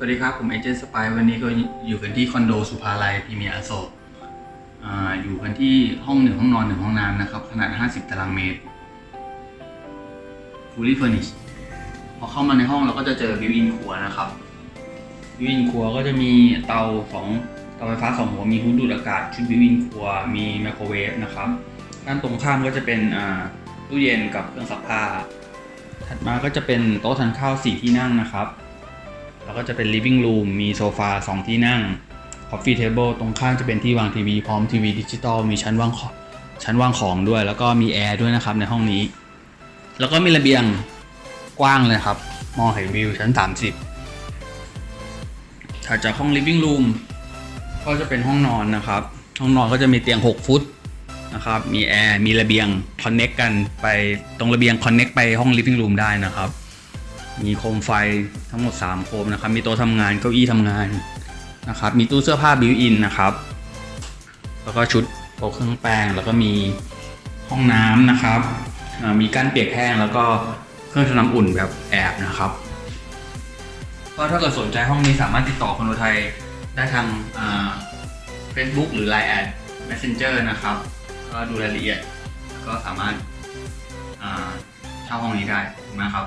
สวัสดีครับ ผมเอเจนต์สปายวันนี้ก็อยู่กันที่คอนโดสุภาลัยพรีเมียร์อโศกอยู่กันที่ห้องหนึ่งห้องนอนหนึ่งห้องน้ำนะครับ ขนาด 50 ตารางเมตร fully furnished พอเข้ามาในห้องเราก็จะเจอบิวอินครัวนะครับบิวอินครัวก็จะมีเตาสองเตาไฟฟ้าสองหัวมีฮุดดูดอากาศ ชุดบิวอินครัวมีไมโครเวฟนะครับด้านตรงข้ามก็จะเป็นตู้เย็นกับเครื่องซักผ้าถัดมาก็จะเป็นโต๊ะทานข้าวสี่ที่นั่งนะครับ แล้วก็จะเป็น living room มีโซฟา2ที่นั่ง coffee table ตรงข้างจะเป็นที่วางทีวีพร้อมทีวีดิจิตอลมีชั้นวางของชั้นวางของด้วย แล้วก็มีแอร์ด้วยนะครับในห้องนี้ แล้วก็มีระเบียงกว้างเลยครับ มองเห็นวิวชั้น 30ถัดจากห้อง living room ก็จะเป็นห้องนอนนะครับ ห้องนอนก็จะมีเตียง 6 ฟุตนะครับ มีแอร์ มีระเบียง connect กันไป ตรงระเบียง connect ไปห้อง living room ได้นะครับ มีโคมไฟทั้งหมด 3 โคมนะครับ มีโต๊ะทำงานเก้าอี้ทำงานนะครับ มีตู้เสื้อผ้าบิวอินนะครับ แล้วก็ชุดโต๊ะเครื่องแป้ง แล้วก็มีห้องน้ำนะครับ มีกั้นเปียกแห้งแล้วก็เครื่องทำน้ำอุ่นแบบแอบนะครับ ก็ถ้าเกิดสนใจห้องนี้สามารถติดต่อคนโดไทยได้ทางเฟซบุ๊กหรือ Line แอด Messenger นะครับ ก็ดูรายละเอียด ก็สามารถเช่าห้องนี้ได้ขอบคุณมครับ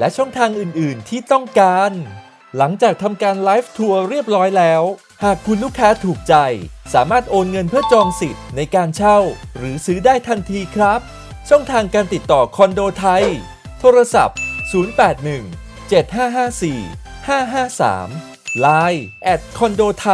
และช่องทางอื่นๆ ที่ต้องการ หลังจากทำการไลฟ์ทัวร์เรียบร้อยแล้ว หากคุณลูกค้าถูกใจ สามารถโอนเงินเพื่อจองสิทธิ์ในการเช่า หรือซื้อได้ทันทีครับ ช่องทางการติดต่อคอนโดไทย โทรศัพท์ 081 7554 553 Line แอดคอนโดไ